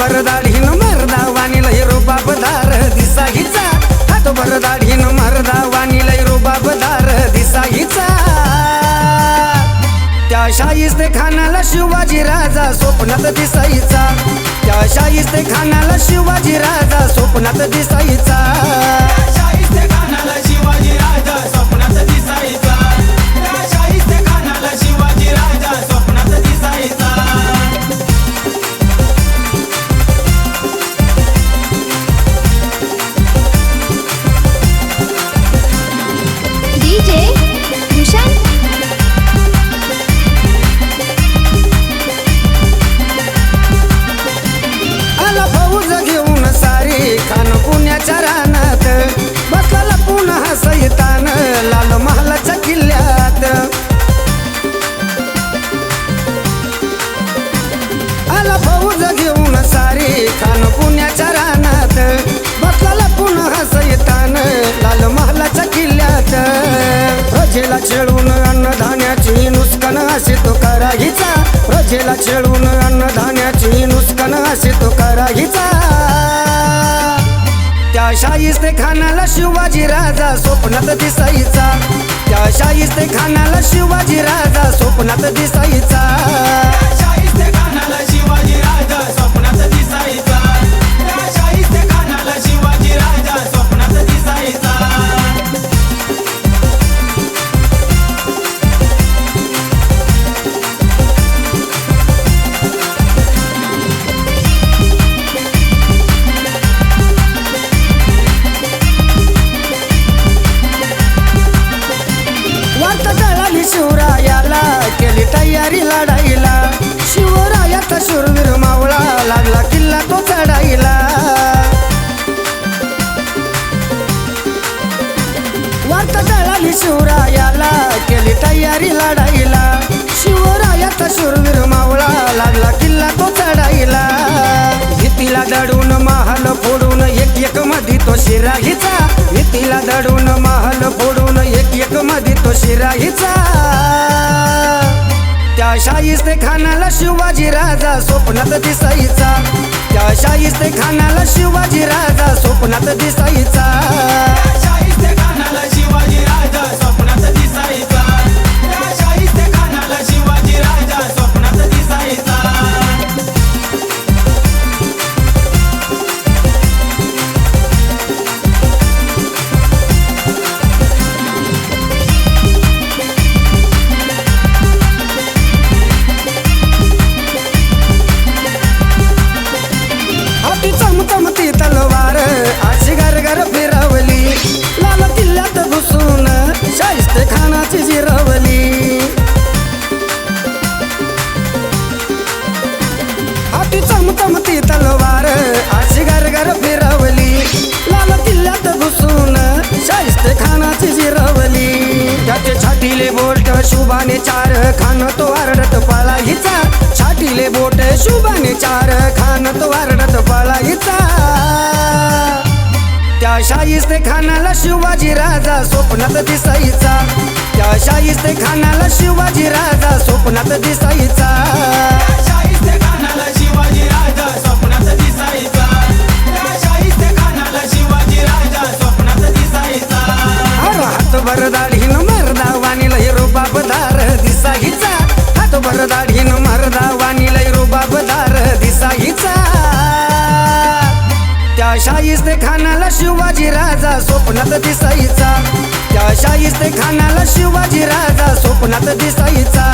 दाढीन मरदा वाणी लय रुबाबदार दिसा हिचा हात भर दाढीन मरदा वाणी लय रुबाबदार दिसा हिचा त्या शाहीस्ते खानाला शिवाजी राजा स्वप्नात दिसायचा त्या शाहीस्ते खानाला शिवाजी राजा स्वप्नात दिसायचा महालाच्या रानात बसला पुन्हा सैतान लाल महालाच्या किल्ल्यात. आला फौज घेऊन सारी खान पुण्याच्या रानात. बसला पुन्हा सैतान लाल महालाच्या किल्ल्यात. रजेला छेडून अन्नधान्याची नुसकान असे तो कराहीचा. रजेला छेडून अन्नधान्याची नुसकान असे तो कराहीचा. त्या शाहीस्ते खानाला शिवाजी राजा स्वप्नात दिसायचा. त्या शाहीस्ते खानाला शिवाजी राजा स्वप्नात दिसायचा. वार्त मी शिवरायाला. केली तयारी लढाईला. शिवरायाचा शूरवीर मावळा लागला किल्ला तो चढाईला. भीतीला दडून महाल फोडून एक एक मधी तो शिराहीचा. भीतीला दडून महाल फोडून एक एक मधी तो शिराहीचा. त्या शाहिस्ते खानाला शिवाजी राजा स्वप्नात दिसायचा. त्या शाहिस्ते खानाला शिवाजी राजा स्वप्नात दिसायचा. शाहिस्त खानाची जिरवली. त्याचे छाटीले बोट शुभाने चार खान तो आरडत पाला हिचा. छाटीले बोट शुभाने चार खान तो आरडत पाला हिचा. त्या शाहिस्त खानाला शिवाजी राजा स्वप्नात दिसायचा. त्या शाहिस्त खानाला शिवाजी राजा स्वप्नात दिसायचा. त्या शाहीस्ते खानाला शिवाजी राजा स्वप्नात दिसायचा. त्या शाहीस्ते खानाला शिवाजी राजा स्वप्नात दिसायचा.